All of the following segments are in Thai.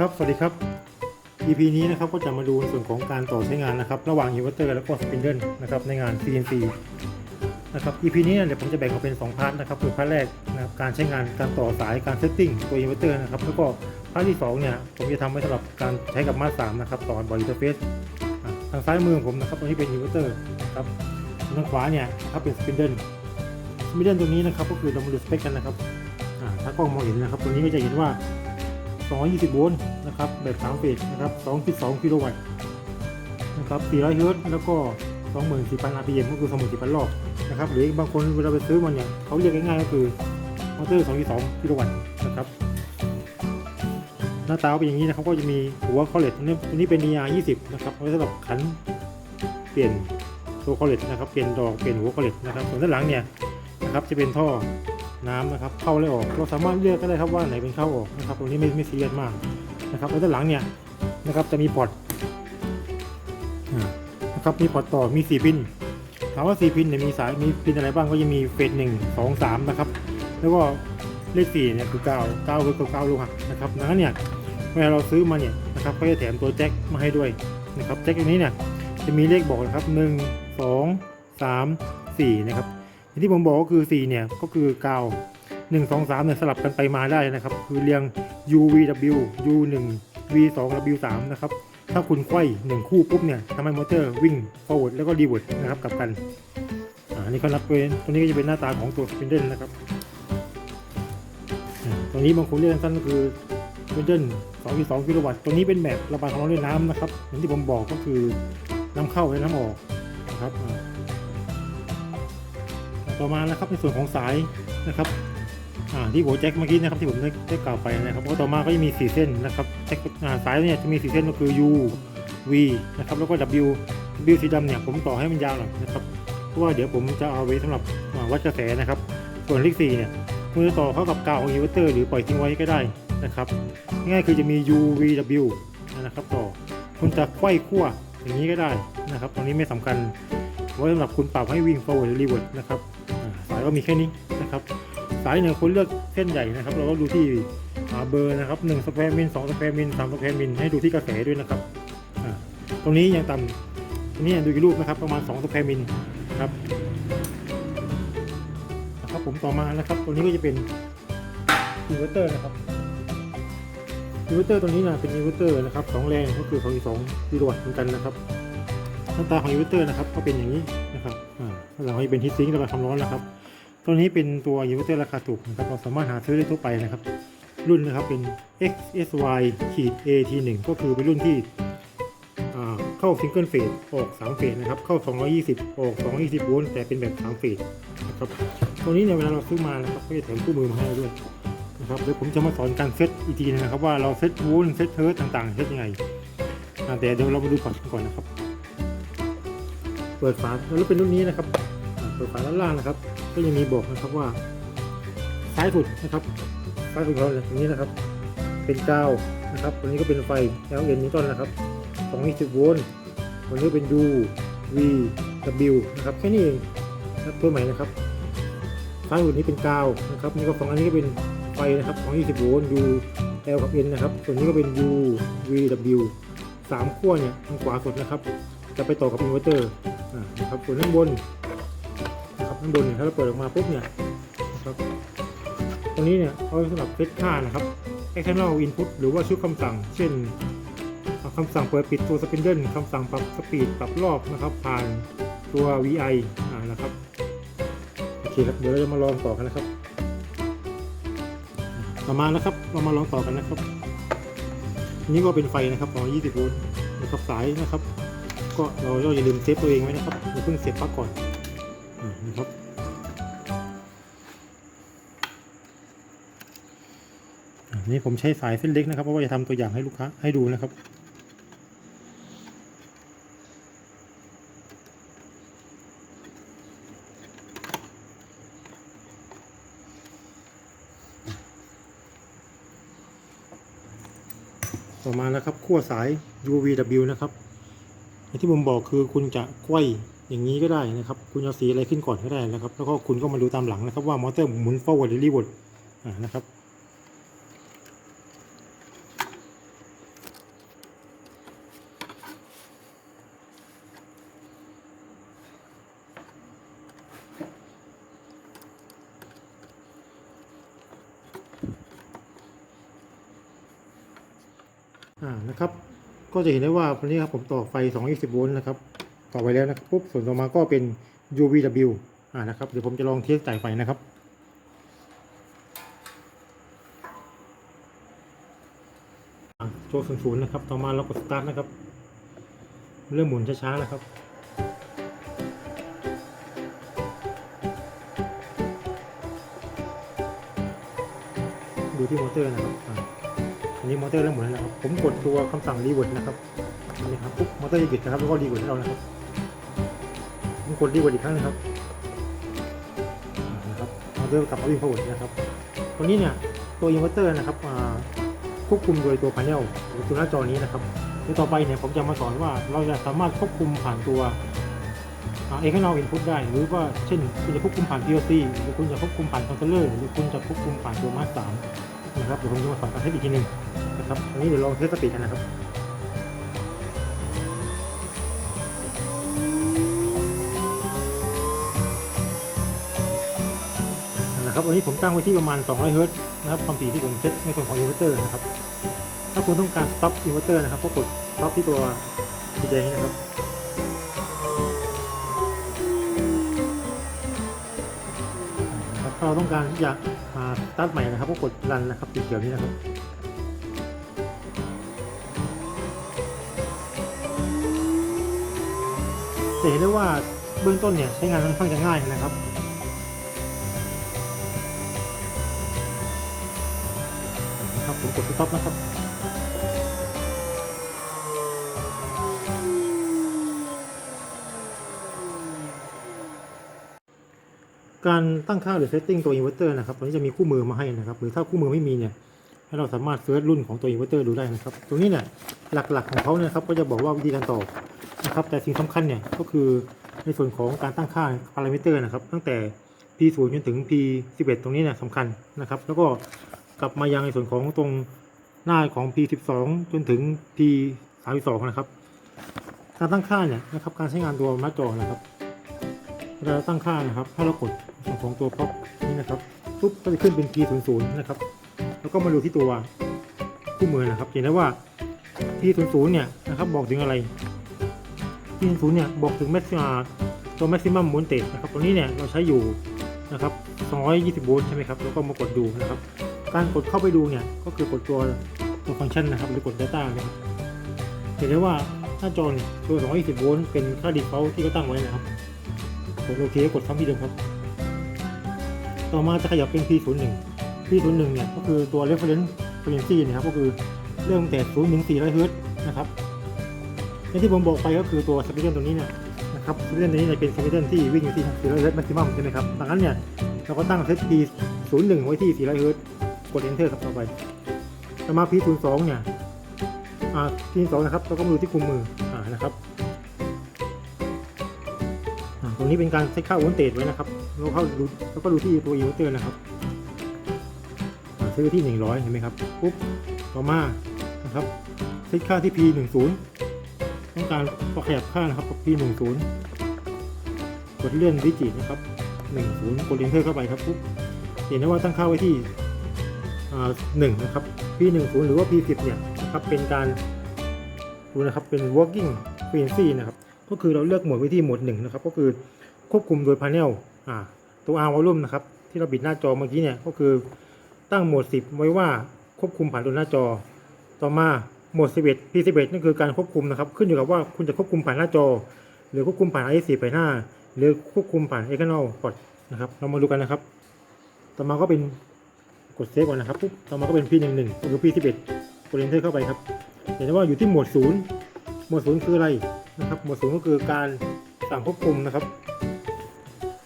ครับ สวัสดีครับ EP นี้นะครับก็จะมาดูในส่วนของการต่อใช้งานนะครับ ระหว่างอินเวอร์เตอร์แล้วก็สปินเดิลนะครับในงาน CNC นะครับ EP นี้เนี่ยเดี๋ยวผมจะแบ่งออกเป็น 2 พาร์ทนะครับคือพาร์ทแรกนะครับการใช้งานการต่อสายการเซตติ้งตัวอินเวอร์เตอร์นะครับแล้วก็พาร์ทที่2เนี่ยผมจะทำไว้สำหรับการใช้กับมาสามนะครับต่อบอดี้อินเทอร์เฟซทางซ้ายมือของผมนะครับตรงนี้เป็นอินเวอร์เตอร์นะครับทางขวาเนี่ยนะครับเป็นสปินเดิลสปินเดิลตัวนี้นะครับก็คือเรามาดูสเปคกันนะครับถ้ากล้องมองเห็นนะครับตัวนี้ก็จะเห็นว่า 220 โวลต์นะครับแบบ3เฟสนะครับ 2.2 กิโลวัตต์นะครับ 400 เฮิรตซ์แล้วก็ 24,000 RPM ก็คือ 24,000 รอบนะครับหรือบางคนเวลาไปซื้อมันเนี่ยเขาเรียกง่ายๆก็คือมอเตอร์ 2.2 กิโลวัตต์นะครับหน้าตาเป็นอย่างนี้นะครับก็จะมีหัวคอลเลตตันี้ตัวนี้เป็น ER 20 นะครับเอาไว้สำหรับขันเปลี่ยนตัวคอลเลตนะครับเปลี่ยนดอกเปลี่ยนหัวคอลเลตนะครับส่วนด้านหลังเนี่ยนะครับจะเป็นท่อ น้ำนะครับเข้าและออกเราสามารถเลือกก็ได้ครับว่าไหนเป็นเข้าออกนะครับตรงนี้ไม่ไม่ซีเรียสมากนะครับแล้วด้านหลังเนี่ยนะครับจะมีพอร์ตนะครับมีพอร์ตต่อมีสี่พินถามว่าสี่พินเนี่ยมีสายมีพินอะไรบ้างก็จะมีเฟสหนึ่งสองสามนะครับแล้วก็เลขสี่เนี่ยคือเก้าเก้าคือเก้าลูกหักนะครับดังนั้นเนี่ยเวลาเราซื้อมาเนี่ยนะครับก็จะแถมตัวแจ็คมาให้ด้วยนะครับแจ็คตัวนี้เนี่ยจะมีเลขบอกนะครับหนึ่งสองสามสี่นะครับ อย่างที่ผมบอกก็คือ 4 เนี่ย ก็คือกาว 1 2 3 เนี่ย สลับกันไปมาได้นะครับ คือเรียง UVW U1 V2 W3 นะครับ ถ้าคุณไขว้1คู่ปุ๊บเนี่ยทำให้มอเตอร์วิ่ง forward แล้วก็ revert นะครับกลับกันอ่าอันนี่ก็นับเป็นตัวนี้ก็จะเป็นหน้าตาของตัว spindle นะครับตัวนี้บางคนเรียกสั้นๆก็คือ spindle 2.2กิโลวัตต์ตัวนี้เป็นแบบระบายความร้อนด้วยน้ำนะครับอย่างที่ผมบอกก็คือน้ำเข้าและน้ำออกนะครับ ต่อมานะครับในส่วนของสายนะครับที่หัวแจ็คเมื่อกี้นะครับที่ผมได้ไดกล่าวไปนะครับก็ต่อมาก็จะมี 4 เส้นนะครับแจ็คสายเนี่ยจะมี 4 เส้นก็คือ U V นะครับแล้วก็ W W สีดำเนี่ยผมต่อให้มันยาวหน่อยนะครับเพราะว่าเดี๋ยวผมจะเอาไว้สำหรับวัดกระแสนะครับ ส่วนเลข4เนี่ยคุณจะต่อเข้ากับกาวของอินเวอร์เตอร์หรือปล่อยทิ้งไว้ก็ได้นะครับง่ายคือจะมี U V W นะครับต่อคุณจะไขว้ขั้วอย่างนี้ก็ได้นะครับตรงนี้ไม่สำคัญไว้สำหรับคุณปรับให้วิ่ง forward หรือ revert นะครับ ก็มีแค่นี้นะครับ สายเนี่ยคุณเลือกเส้นใหญ่นะครับ เราก็ดูที่อ่าเบอร์นะครับ1สแควร์มิล2สแควร์มิล3สแควร์มิลให้ดูที่กระแสด้วยนะครับตรงนี้ยังต่ำตรงนี้ดูกี่รูปนะครับ ประมาณ2สแควร์มิลนะครับนะครับผมต่อมานะครับ ตัวนี้ก็จะเป็นอินเวอร์เตอร์นะครับอินเวอร์เตอร์ตัวนี้นะเป็นอินเวอร์เตอร์นะครับสองแรงก็คือ22กิโลวัตต์เหมือนกันนะครับหน้าตาของอินเวอร์เตอร์นะครับก็เป็นอย่างนี้นะครับอ่าเราให้เป็นฮีทซิงค์ระบายความร้อนนะครับ ตัวนี้เป็นตัวอินเวอร์เตอร์ราคาถูกนะครับเราสามารถหาซื้อได้ทั่วไปนะครับ รุ่นนะครับเป็น XSY ขีด AT1 ก็คือเป็นรุ่นที่เข้าซิงเกิลเฟสออก3เฟสนะครับ เข้า 220 ออก 220โวลต์แต่เป็นแบบ3เฟสนะครับตัวนี้เนี่ยเวลาเราซื้อมานะครับก็จะแถมคู่มือมาให้ด้วยนะครับเดี๋ยวผมจะมาสอนการเซตอีกทีนะครับ ว่าเราเซตโวลต์เซตเฮิร์ตต่างๆเซตยังไงแต่เดี๋ยวเรามาดูก่อนก่อนนะครับ เปิดฝาแล้วเป็นรุ่นนี้นะครับ เปิดฝาด้านล่างนะครับ ก็ยังมีบอกนะครับว่าซ้ายสุดนะครับซ้ายสุดของเราเนี่ยตรงนี้นะครับ เป็นกาวนะครับตัวนี้ก็เป็นไฟ LN นิวตันนะครับ220โวลต์ตัวนี้เป็น U V W นะครับแค่นี้เองนะครับตัวใหม่นะครับซ้ายสุดนี้เป็นกาวนะครับนี่ก็ฝั่งอันนี้ก็เป็นไฟนะครับ220โวลต์ U L กับ N นะครับส่วนนี้ก็เป็น U V W สามขั้วเนี่ยทางขวาสุดนะครับ จะไปต่อกับอินเวอร์เตอร์นะครับส่วนข้างบน ข้างบนเนี่ยถ้าเราเปิดออกมาปุ๊บเนี่ยครับตรงนี้เนี่ยเอาสำหรับเซตค่านะครับ external input หรือว่าชุดคำสั่ง เช่นคำสั่งเปิดปิดตัวสปินเดิลคำสั่งปรับสปีดปรับรอบนะครับ ผ่านตัว VI อ่านะครับโอเคครับเดี๋ยวเราจะมาลองต่อกันนะครับต่อมานะครับเรามาลองต่อกันนะครับนนี้ก็เป็นไฟนะครับ220 โวลต์นะครับสายนะครับ ก็เราอย่าลืมเซฟตัวเองไว้นะครับอย่าเพิ่งเสียบปลั๊กก่อน ครับนนี้ผมใช้สายเส้นเล็กนะครับเพราะว่าจะทำตัวอย่างให้ลูกค้าให้ดูนะครับต่อมานะครับขั้วสาย UVW นะครับที่ผมบอกคือคุณจะไขว้ อย่างนี้ก็ได้นะครับ คุณเอาสีอะไรขึ้นก่อนก็ได้นะครับ แล้วก็คุณก็มาดูตามหลังนะครับ ว่ามอเตอร์หมุน forward หรือ reward นะครับอ่านะครับ ก็จะเห็นได้ว่าวันนี้ครับผมต่อไฟ 220 โวลต์นะครับ ต่อไปแล้วนะครับปุ๊บส่วนต่อมาก็เป็น UVW อ่านะครับเดี๋ยวผมจะลองเทสจ่ายไฟนะครับโชว์ศูนย์นะครับ ต่อมาเรากดสตาร์ทนะครับ เริ่มหมุนช้าๆนะครับดูที่มอเตอร์นะครับอันนี้มอเตอร์เริ่มหมุนแล้วนะครับ ผมกดตัวคำสั่งรีเวิร์ดนะครับนี่ครับปุ๊บมอเตอร์จะหยุดนะครับ แล้วก็รีเวิร์ดให้เรานะครับ ผมกดรีเวิร์ดอีกครั้งนะครับนะครับมอเตอร์กลับมาวิ่งพาวเวิร์นะครับตัวนี้เนี่ยตัวอินเวอร์เตอร์นะครับควบคุมโดยตัวพาเนลหรือตัวหน้าจอนี้นะครับในต่อไปเนี่ยผมจะมาสอนว่าเราจะสามารถควบคุมผ่านตัวเอ็กซ์แนลอินพุตได้ หรือว่าเช่นคุณจะควบคุมผ่าน PLC หรือคุณจะควบคุมผ่านคอนโทรลเลอร์หรือคุณจะควบคุมผ่านตัวมาสสามนะครับเดี๋ยวผมจะมาสอนการเทสอีกทีหนึ่งนะครับอันนี้เดี๋ยวลองเทสสปีดกันนะครับ ครับวันนี้ผมตั้งไว้ที่ประมาณ 200เฮิรตซ์นะครับความถี่ที่ผมเซตในส่วนของอินเวอร์เตอร์นะครับ ถ้าคุณต้องการสต็อปอินเวอร์เตอร์นะครับก็กดสต็อปที่ตัวสีแดงนี้นะครับนะครับถ้าเราต้องการที่จะมาตาร์ทใหม่นะครับก็กดรันนะครับสีเขียวนี้นะครับจะเห็นได้ว่าเบื้องต้นเนี่ยใช้งานค่อนข้างจะง่ายนะครับ กดสต็อปนะครับการตั้งค่าหรือเซตติ้งตัวอินเวอร์เตอร์นะครับตรงนี้จะมีคู่มือมาให้นะครับ หรือถ้าคู่มือไม่มีเนี่ย ให้เราสามารถเซิร์ชรุ่นของตัวอินเวอร์เตอร์ดูได้นะครับ ตรงนี้เนี่ยหลักๆของเขาเนี่ยครับก็จะบอกว่าวิธีการต่อนะครับ แต่สิ่งสำคัญเนี่ยก็คือในส่วนของการตั้งค่าพารามิเตอร์นะครับ ตั้งแต่ P0 จนถึง P11 ตรงนี้เนี่ยสำคัญนะครับ แล้วก็ กลับมายังในส่วนของตรงหน้าของ P12 จนถึง P32 นะครับ การตั้งค่าเนี่ยนะครับการใช้งานตัวหน้าจอนะครับเวลาเราตั้งค่านะครับถ้าเรากดส่วนของตัวพ็อปนี่นะครับปุ๊บก็จะขึ้นเป็น P00 นะครับ แล้วก็มาดูที่ตัวคู่มือนะครับเห็นได้ว่า P00 เนี่ยนะครับบอกถึงอะไร P00 เนี่ยบอกถึงแม็กซิมาตัว maximum voltage นะครับตัวนี้เนี่ยเราใช้อยู่นะครับ220โวลต์ใช่ไหมครับ แล้วก็มากดดูนะครับ การกดเข้าไปดูเนี่ยก็คือกดตัวตัวฟังก์ชันนะครับหรือกด data นะครับเห็นได้ว่าหน้าจอเนี่ยตัว220โวลต์เป็นค่า default ที่เขาตั้งไว้นะครับกดโอเคกดซ้ำที่เดิมครับ ต่อมาจะขยับเป็น P01 P01 เนี่ยก็คือตัว reference frequency นะครับก็คือเริ่มแต่0ถึง400เฮิรตซ์นะครับในที่ผมบอกไปก็คือตัว s p e c t r u m ตัวนี้เนี่ยนะครับ s p e c t r u m ตัวนี้เนี่ยเป็น spectrum ที่วิ่งอยู่ที่400เฮิรตซ์ maximum ใช่ไหมครับดังนั้นเนี่ยเราก็ตั้งเซต P01 ไว้ที่400เฮิรตซ์ กด enter ครับต่อไปต่อมา P02 เนี่ยอ่า P02 นะครับเราก็มาดูที่คุมมืออ่านะครับตรงนี้เป็นการเซตค่าโวลเตจไว้นะครับเราเข้าดูแล้วก็ดูที่ตัวอินเวอร์เตอร์นะครับเซตไว้ที่ 100 เห็นไหมครับปุ๊บต่อมานะครับเซตค่าที่ P10 ต้องการพอขยับค่านะครับกับ P10 กดเลื่อนดิจิตนะครับ 10 กด enter เข้าไปครับปุ๊บเห็นได้ว่าตั้งค่าไว้ที่ อ่า1นะครับ P10 หรือว่า P10 เนี่ยนะครับเป็นการดูนะครับเป็น working frequency นะครับก็คือเราเลือกโหมดไว้ที่โหมดหนึ่งนะครับก็คือควบคุมโดยพาเนลอ่าตัว R volume นะครับที่เราบิดหน้าจอเมื่อกี้เนี่ยก็คือตั้งโหมด 10 ไว้ว่าควบคุมผ่านตัวหน้าจอ ต่อมาโหมด 11 P11 นั่นคือการควบคุมนะครับขึ้นอยู่กับว่าคุณจะควบคุมผ่านหน้าจอ หรือควบคุมผ่าน IC ไปหน้าหรือควบคุมผ่าน external port นะครับเรามาดูกันนะครับ ต่อมาก็เป็น กดเซฟก่อนนะครับปุ๊บต่อมาก็เป็น P11 หรือ P11 กด enter เข้าไปครับ เห็นได้ว่าอยู่ที่โหมด0โหมด0คืออะไรนะครับ หมวดศูนย์ก็คือการสั่งควบคุมนะครับ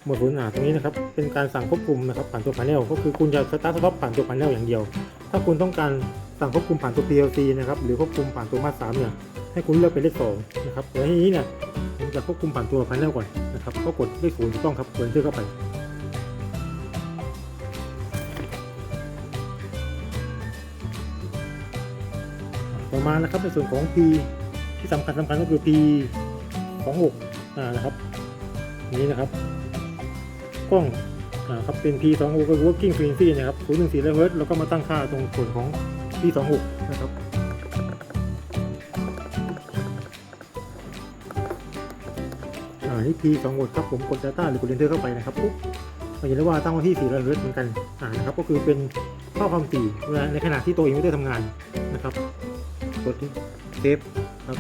หมวดศูนย์อ่าตรงนี้นะครับ เป็นการสั่งควบคุมนะครับผ่านตัวพาเนลก็คือคุณจะสตาร์ทสต็อปผ่านตัวพาเนลอย่างเดียว ถ้าคุณต้องการสั่งควบคุมผ่านตัว PLC นะครับหรือควบคุมผ่านตัวมาสามเนี่ยให้คุณเลือกเป็นเลขสองนะครับแต่ทีนี้เนี่ยผมจะควบคุมผ่านตัวพาเนลก่อนนะครับก็กดเลขศูนย์ถูกต้องครับกดเชื่อเข้าไป ต่อมานะครับในส่วนของ P ที่สำคัญสำคัญก็คือ P ของ6อ่านะครับนี้นะครับกล้องอ่าครับเป็น P 2 6ก็คื working frequency นะครับ014ตซ์แล้วก็มาตั้งค่าตรงส่วนของ P 2 6นะครับอ่านี่ P 2 6ครับผมกด data หรือกด enter เข้าไปนะครับปุ๊บเราเห็นได้ว่าตั้งไว้ที่4 MHz เหมือนกันอ่านะครับก็คือเป็นข้อความ4เวในขณะที่ตัวอินเตอร์ทำงานนะครับ กดเซฟครับ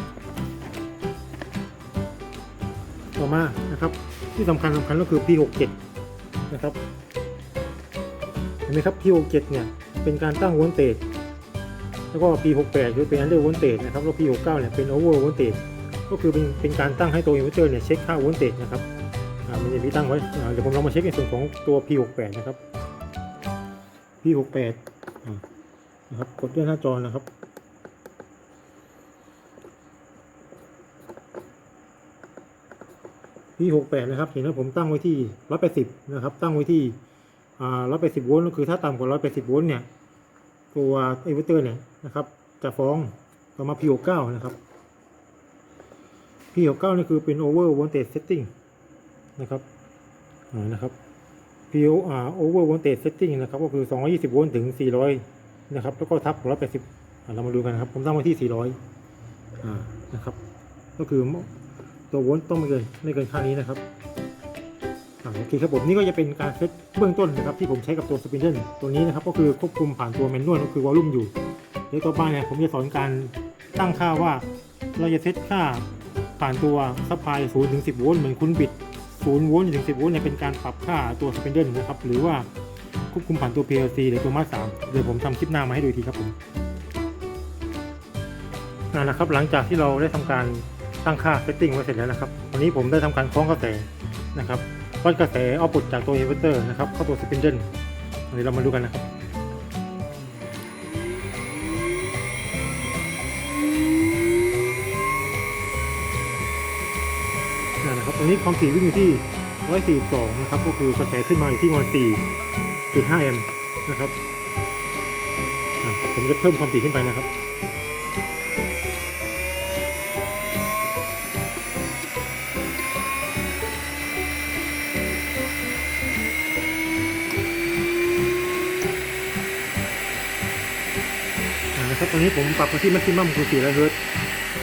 ต่อมานะครับ ที่สำคัญสำคัญก็คือ P67 นะครับเห็นไหมครับ P67 เนี่ยเป็นการตั้งโวลเตจแล้วก็ P68 คือเป็น under voltage นะครับแล้ว P69 เนี่ยเป็น over voltage ก็คือเป็นเป็นการตั้งให้ตัวอินเวอร์เตอร์เนี่ยเช็คค่าโวลเตจนะครับอ่ามันจะมีตั้งไว้เดี๋ยวผมลองมาเช็คในส่วนของตัว P68 นะครับ P68 นะครับกดด้วยหน้าจอนะครับ P68 นะครับเห็นว่าผมตั้งไว้ที่ 180 นะครับ ตั้งไว้ที่อ่า180 โวลต์ก็คือถ้าต่ำกว่า 180 โวลต์เนี่ย ตัวอินเวอร์เตอร์เนี่ยนะครับ จะฟ้องต่อมา P69 นะครับ P69 นี่คือเป็น over voltage setting นะครับนะครับ P อ่า over voltage setting นะครับ ก็คือ 220 โวลต์ถึง 400 นะครับ แล้วก็ทับ180เรามาดูกันนะครับ ผมตั้งไว้ที่ 400อ่านะครับ ก็คือ ตัวโวลต์ต้องไม่เกินไม่เกินค่านี้นะครับโอเคครับผมนี่ก็จะเป็นการเซตเบื้องต้นนะครับที่ผมใช้กับตัวสปินเดิลตัวนี้นะครับก็คือควบคุมผ่านตัวแมนนวลก็คือวอลลุ่มอยู่เดี๋ยวต่อไปเนี่ยผมจะสอนการตั้งค่าว่า เราจะเซตค่าผ่านตัวซัพพลาย0ถึง 10 โวลต์เหมือนคุณบิด0โวลต์ถึง 10 โวลต์เนี่ยเป็นการปรับค่าตัวสปินเดิลนะครับหรือว่าควบคุมผ่านตัว PLC หรือตัวมาสามเดี๋ยวผมทำคลิปหน้ามาให้ดูอีกทีครับผมอ่านะครับหลังจากที่เราได้ทำการ ตั้งค่าเซตติ้งไว้เสร็จแล้วนะครับวันนี้ผมได้ทำการคล้องกระแสนะครับวัดกระแสเอาปุตจากตัวอินเวอร์เตอร์นะครับเข้าตัวสปินเดิลเดี๋ยวเรามาดูกันนะครับนั่นนะครับตรงนี้ความถี่วิ่งอยู่ที่142นะครับก็คือกระแสขึ้นมาอยู่ที่ประมาณ4.5แอมป์นะครับผมจะเพิ่มความถี่ขึ้นไปนะครับ นะครับตอนนี้ผมปรับมาที่ maximum คือ400เฮิร์ต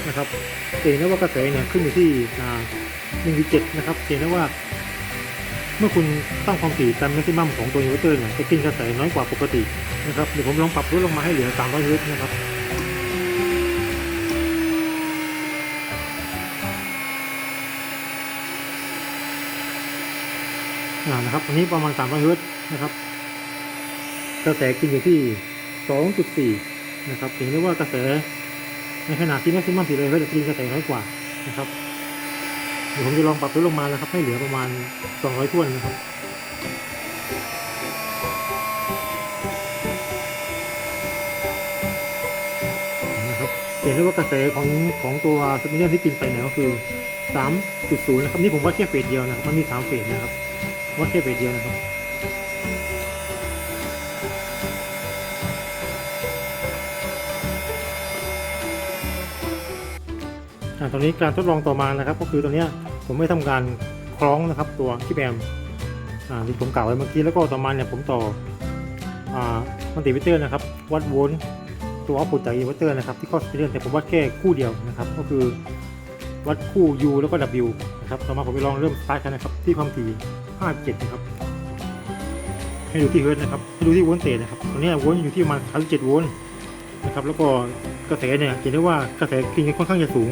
นะครับเห็นได้ว่ากระแสเนี่ยขึ้นอยู่ที่1.7นะครับเห็นได้ว่า เมื่อคุณตั้งความถี่ตาม maximum ของตัวอินเวอร์เตอร์เนี่ยจะกินกระแสน้อยกว่าปกตินะครับเดี๋ยวผมลองปรับลดลงมาให้เหลือ 300เฮิร์ตนะครับนะครับตอนนี้ประมาณ300เฮิร์ตนะครับกระแสกินอยู่ที่ 2.4 นะครับเห็นได้ว่ากระแสในขณะที่แม็กซิมัม400เฮิร์ตซ์กินกระแสน้อยกว่านะครับเดี๋ยวผมจะลองปรับลดลงมานะครับ ให้เหลือประมาณ 200ท้วนนะครับนะครับเห็นได้ว่ากระแสของของตัวสปินเนอร์ที่กินไปเนี่ยก็คือ 3.0 นะครับ นี่ผมวัดแค่เฟสเดียวนะครับมันมี 3 เฟสนะครับวัดแค่เฟสเดียวนะครับ อ่าตอนนี้การทดลองต่อมานะครับ ก็คือตอนนี้ผมไม่ทำการคล้องนะครับ ตัวคิปแอมที่ผมกล่าวไว้เมื่อกี้แล้วก็ต่อมาเนี่ยผมต่ออมัลติวิเตอร์นะครับ วัดโวลต์ตัวเอาปุตจากอินเวอร์เตอร์นะครับที่เข้าสปีเดอร์แต่ผมวัดแค่คู่เดียวนะครับ ก็คือวัดคู่ U แล้วก็ W นะครับต่อมาผมไปลองเริ่มสตาร์ทกันนะครับ ที่ความถี่57นะครับให้ดูที่เฮิร์ตนะครับให้ดูที่โวลต์เตจนะครับตอนนี้โวลต์อยู่ที่ประมาณ37โวลต์ นะครับ แล้วก็กระแสเนี่ยเห็นได้ว่ากระแสกินค่อนข้างจะสูง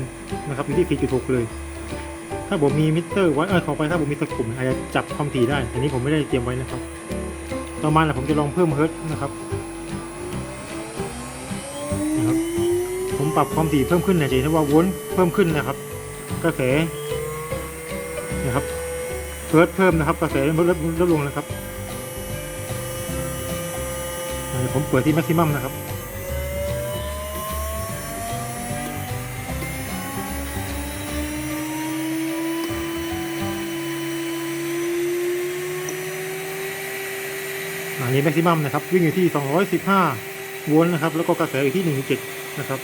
นะครับอยู่ที่ 4.6 เลย ถ้าผมมีมิเตอร์วัดเออขอไปถ้าผมมีสกุลอาจจะจับความถี่ได้ อันนี้ผมไม่ได้เตรียมไว้นะครับ ต่อมาผมจะลองเพิ่มเฮิร์ตนะครับนะครับ ผมปรับความถี่เพิ่มขึ้นเนี่ยจะเห็นได้ว่าวลต์เพิ่มขึ้นนะครับ กระแสนะครับเฮิร์ตเพิ่มนะครับ กระแสลดลดลดลงนะครับผมเปิดที่แม็กซิมัมนะครับ นี้แม็กซิมัมนะครับ วิ่งอยู่ที่ 215 โวลต์นะครับ แล้วก็กระแสอยู่ที่ 1.7 นะครับ